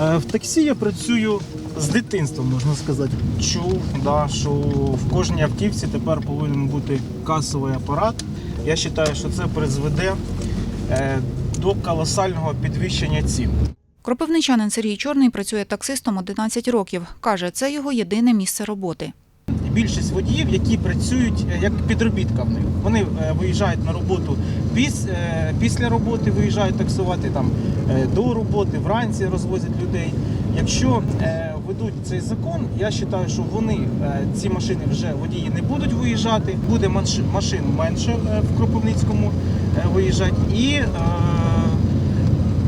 Е, В таксі я працюю з дитинства, можна сказати. Чув, да, що в кожній автівці тепер повинен бути касовий апарат. Я вважаю, що це призведе е, до колосального підвищення цін. Кропивничанин Сергій Чорний працює таксистом 11 років. Каже, це його єдине місце роботи. Більшість водіїв, які працюють е, як підробітка в них. Вони виїжджають на роботу після роботи, виїжджають таксувати там е, до роботи, вранці розвозять людей. Якщо е, ведуть цей закон, я вважаю, що вони е, ці машини вже водії не будуть виїжджати. Буде машин менше е, в Кропивницькому е, виїжджати і е,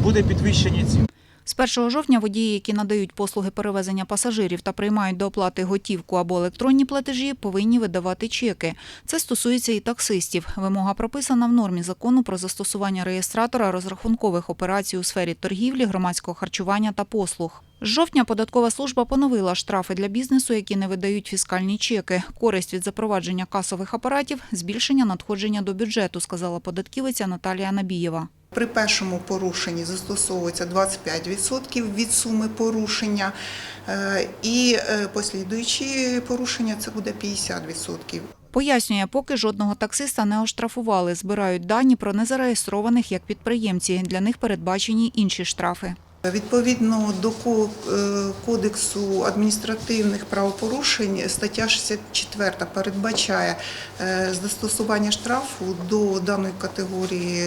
буде підвищення цін. З 1 жовтня водії, які надають послуги перевезення пасажирів та приймають до оплати готівку або електронні платежі, повинні видавати чеки. Це стосується і таксистів. Вимога прописана в нормі закону про застосування реєстратора розрахункових операцій у сфері торгівлі, громадського харчування та послуг. З жовтня податкова служба поновила штрафи для бізнесу, які не видають фіскальні чеки. Користь від запровадження касових апаратів збільшення надходження до бюджету, сказала податківиця Наталія Набієва. При першому порушенні застосовується 25% від суми порушення, е, і е, послідуючі порушення це буде 50%. Пояснює, поки жодного таксиста не оштрафували. Збирають дані про незареєстрованих як підприємці. Для них передбачені інші штрафи. Відповідно до е, кодексу адміністративних правопорушень, стаття 64 передбачає застосування штрафу до даної категорії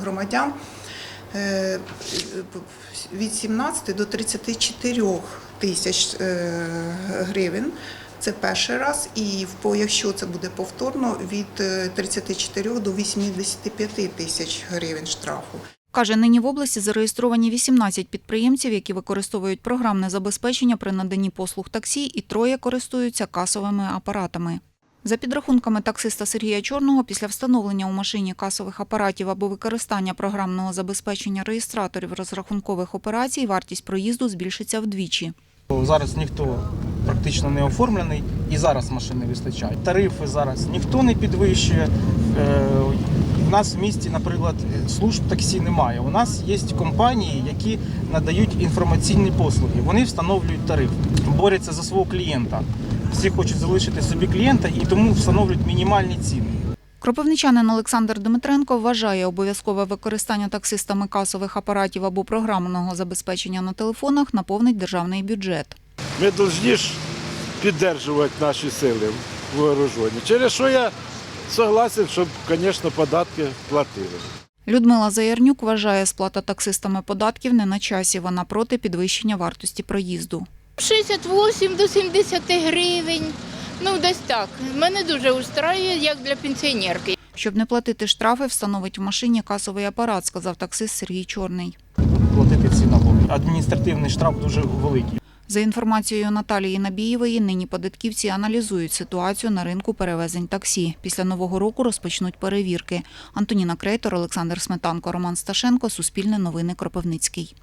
громадян е, від 17 до 34 тисяч е, гривень. Це перший раз, і якщо це буде повторно, від е, 34 до 85 тисяч гривень штрафу. Каже, нині в області зареєстровані 18 підприємців, які використовують програмне забезпечення при наданні послуг таксі, і троє користуються касовими апаратами. За підрахунками таксиста Сергія Чорного, після встановлення у машині касових апаратів або використання програмного забезпечення реєстраторів розрахункових операцій, вартість проїзду збільшиться вдвічі. Зараз ніхто практично не оформлений і зараз машин не вистачає. Тарифи зараз ніхто не підвищує. Е, У нас в місті, наприклад, служб таксі немає. У нас є компанії, які надають інформаційні послуги. Вони встановлюють тариф, борються за свого клієнта. Всі хочуть залишити собі клієнта і тому встановлюють мінімальні ціни. Кропивничанин Олександр Дмитренко вважає обов'язкове використання таксистами касових апаратів або програмного забезпечення на телефонах наповнить державний бюджет. Ми повинні ж підтримувати наші сили вооружені. Через що я согласен, щоб, звісно, податки платили. Людмила Заярнюк вважає, сплата таксистами податків не на часі. Вона проти підвищення вартості проїзду. 68 до 70 гривень. Ну, десь так. Мене дуже устраює, як для пенсіонерки. Щоб не платити штрафи, встановить в машині касовий апарат, сказав таксист Сергій Чорний. Платити ці налоги. Адміністративний штраф дуже великий. За інформацією Наталії Набієвої, нині податківці аналізують ситуацію на ринку перевезень таксі. Після нового року розпочнуть перевірки. Антоніна Крейтор, Олександр Сметанко, Роман Сташенко, Суспільне новини Кропивницький.